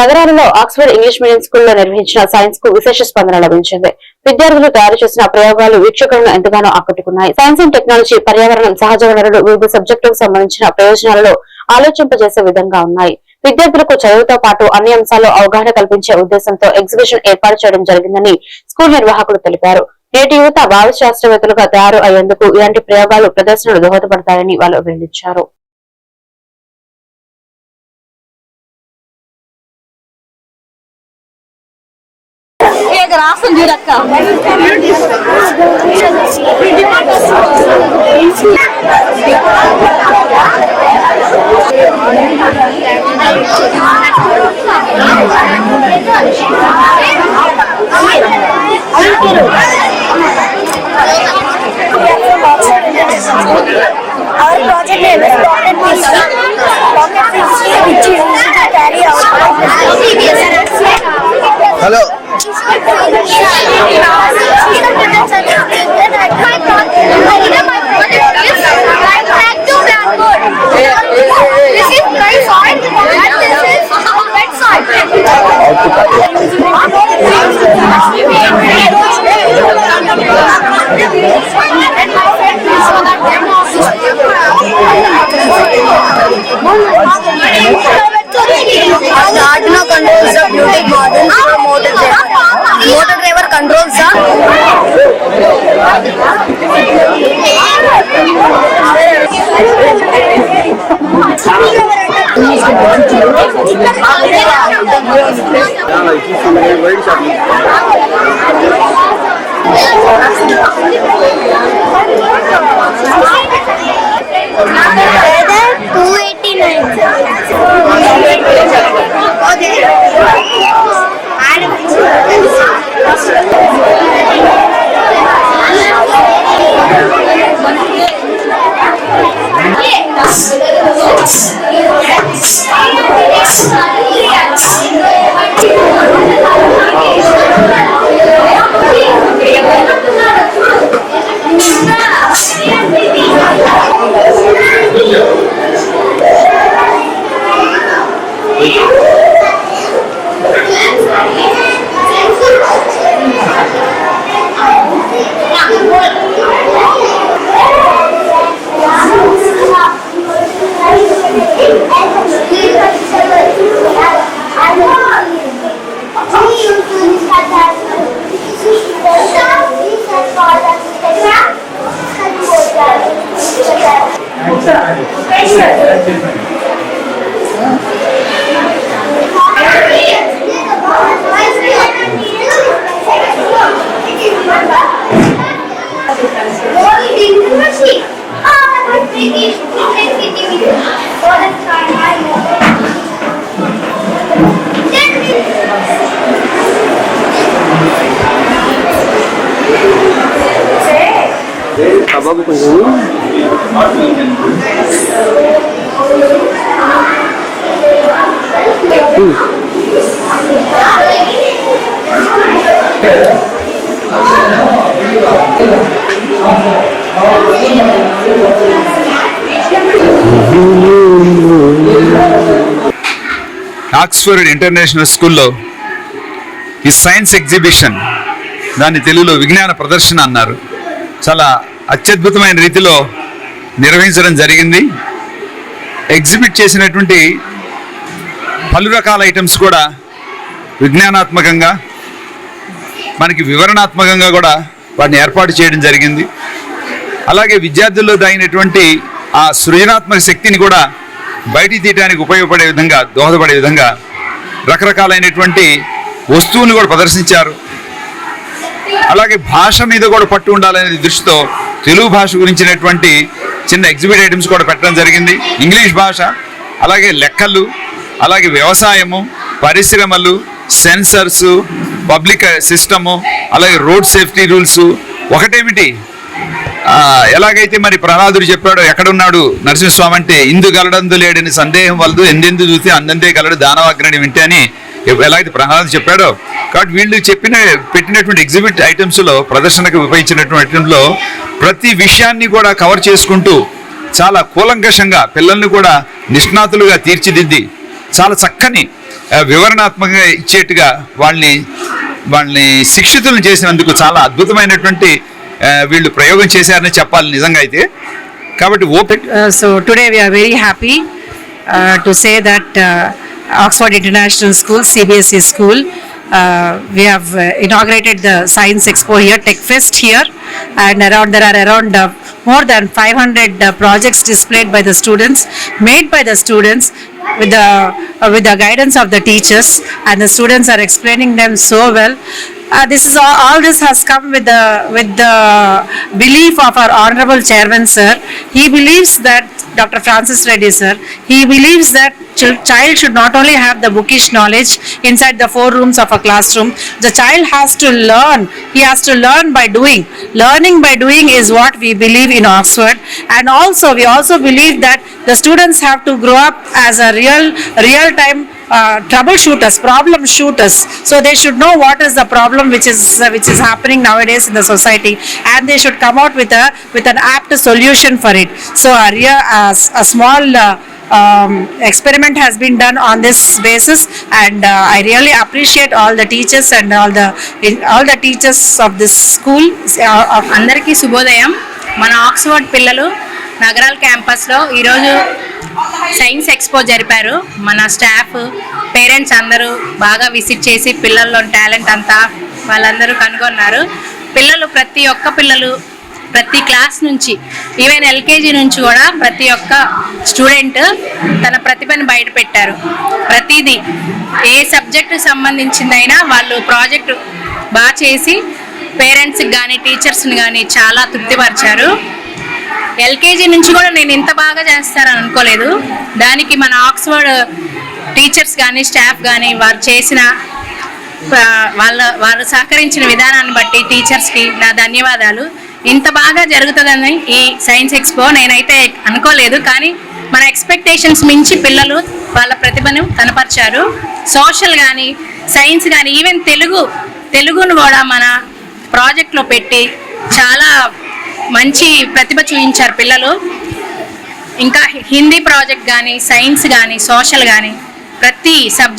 నగరాలలో Oxford English medium స్కూల్లో నిర్వహించిన సైన్స్కు విశేష స్పందన లభించింది. విద్యార్థులు తయారు చేసిన ప్రయోగాలు వీక్షకులను ఎంతగానో ఆకట్టుకున్నాయి. సైన్స్ అండ్ టెక్నాలజీ పర్యావరణం సహజ వనరులు వివిధ సబ్జెక్టులకు సంబంధించిన ప్రయోజనాలలో ఆలోచింపజేసే విధంగా ఉన్నాయి. విద్యార్థులకు చదువుతో పాటు అన్ని అంశాల్లో అవగాహన కల్పించే ఉద్దేశంతో ఎగ్జిబిషన్ ఏర్పాటు చేయడం జరిగిందని స్కూల్ నిర్వాహకులు తెలిపారు. నేటి యువత భావి శాస్త్రవేత్తలుగా తయారు అయ్యేందుకు ఇలాంటి ప్రయోగాలు ప్రదర్శనలు దోహదపడతాయని వాళ్ళు అభినందించారు ఇక రాస్తుంది చూడక్క Our project name Yeah. బాబు కొంచెం ఆక్స్ఫర్డ్ ఇంటర్నేషనల్ స్కూల్లో ఈ సైన్స్ ఎగ్జిబిషన్ దాన్ని తెలుగులో విజ్ఞాన ప్రదర్శన అన్నారు. చాలా అత్యద్భుతమైన రీతిలో నిర్వహించడం జరిగింది. ఎగ్జిబిట్ చేసినటువంటి పలు రకాల ఐటమ్స్ కూడా విజ్ఞానాత్మకంగా మనకి వివరణాత్మకంగా కూడా వాటిని ఏర్పాటు చేయడం జరిగింది. అలాగే విద్యార్థుల్లో దాగినటువంటి ఆ సృజనాత్మక శక్తిని కూడా బయటికి తీయడానికి ఉపయోగపడే విధంగా దోహదపడే విధంగా రకరకాలైనటువంటి వస్తువుని కూడా ప్రదర్శించారు. అలాగే భాష మీద కూడా పట్టు ఉండాలనే దృష్టితో తెలుగు భాష గురించినటువంటి చిన్న ఎగ్జిబిట్ ఐటమ్స్ కూడా పెట్టడం జరిగింది. ఇంగ్లీష్ భాష అలాగే లెక్కలు అలాగే వ్యవసాయము పరిశ్రమలు సెన్సర్స్ పబ్లిక్ సిస్టము అలాగే రోడ్ సేఫ్టీ రూల్స్ ఒకటేమిటి? ఎలాగైతే మరి ప్రహ్లాదుడు చెప్పాడో ఎక్కడున్నాడు నరసింహస్వామి అంటే ఇందు గలడందు లేడని సందేహం వలదు ఎందెందు చూస్తే అందందే గలడు దానవాగ్రని వింటే అని ఎలా అయితే ప్రహ్లాద్ చెప్పాడో? కాబట్టి వీళ్ళు చెప్పిన పెట్టినటువంటి ఎగ్జిబిట్ ఐటమ్స్లో ప్రదర్శనకు ఉపయోగించినటువంటి ప్రతి విషయాన్ని కూడా కవర్ చేసుకుంటూ చాలా కూలంకషంగా పిల్లల్ని కూడా నిష్ణాతులుగా తీర్చిదిద్ది చాలా చక్కని వివరణాత్మకంగా ఇచ్చేట్టుగా వాళ్ళని వాళ్ళని శిక్షితులను చేసినందుకు చాలా అద్భుతమైనటువంటి వీళ్ళు ప్రయోగం చేశారని చెప్పాలి నిజంగా అయితే. కాబట్టి open so today we are very happy to say that Oxford International School, CBSE school, uh, we have uh, inaugurated the Science Expo here, Tech Fest here, and around there are around uh, more than 500 uh, projects displayed by the students, made by the students with the uh, with the guidance of the teachers, and the students are explaining them so well. Uh, this is all, all this has come with the with the belief of our honorable chairman sir. He believes that dr. Francis reddy sir. He believes that chil- child should not only have the bookish knowledge inside the four rooms of a classroom the child has to learn. He has to learn by doing. Learning by doing is what we believe in oxford. And also we also believe that the students have to grow up as a real real time uh, troubleshooters, problem shooters. So they should know what is the problem which is uh, which is happening nowadays in the society, and they should come out with a with an apt solution for it. So a real a, s- a small. Uh, um, experiment has been done on this basis and uh, I really appreciate all the teachers and all the all the teachers of this school uh, of అందరికీ శుభోదయం మన Oxford పిల్లలు నగరాల క్యాంపస్లో ఈరోజు science expo జరిపారు. మన staff parents అందరూ బాగా విజిట్ చేసి పిల్లల్లో టాలెంట్ అంతా వాళ్ళందరూ కనుగొన్నారు. పిల్లలు ప్రతి ఒక్క పిల్లలు ప్రతి క్లాస్ నుంచి ఈవెన్ ఎల్కేజీ నుంచి కూడా ప్రతి ఒక్క స్టూడెంట్ తన ప్రతిభను బయటపెట్టారు. ప్రతిదీ ఏ సబ్జెక్టు సంబంధించిందైనా వాళ్ళు ప్రాజెక్టు బాగా చేసి పేరెంట్స్కి కానీ టీచర్స్ని కానీ చాలా తృప్తిపరిచారు. ఎల్కేజీ నుంచి కూడా నేను ఇంత బాగా చేస్తారని అనుకోలేదు. దానికి మన ఆక్స్ఫర్డ్ టీచర్స్ కానీ స్టాఫ్ కానీ వారు చేసిన వాళ్ళ వారు సహకరించిన విధానాన్ని బట్టి టీచర్స్కి నా ధన్యవాదాలు. ఇంత బాగా జరుగుతుందని ఈ సైన్స్ ఎక్స్పో నేనైతే అనుకోలేదు. కానీ మన ఎక్స్పెక్టేషన్స్ మించి పిల్లలు వాళ్ళ ప్రతిభను కనపరిచారు. సోషల్ కానీ సైన్స్ కానీ ఈవెన్ తెలుగు తెలుగును కూడా మన ప్రాజెక్ట్లో పెట్టి చాలా మంచి ప్రతిభ చూపించారు పిల్లలు. ఇంకా హిందీ ప్రాజెక్ట్ కానీ సైన్స్ కానీ సోషల్ కానీ ప్రతి సబ్జెక్ట్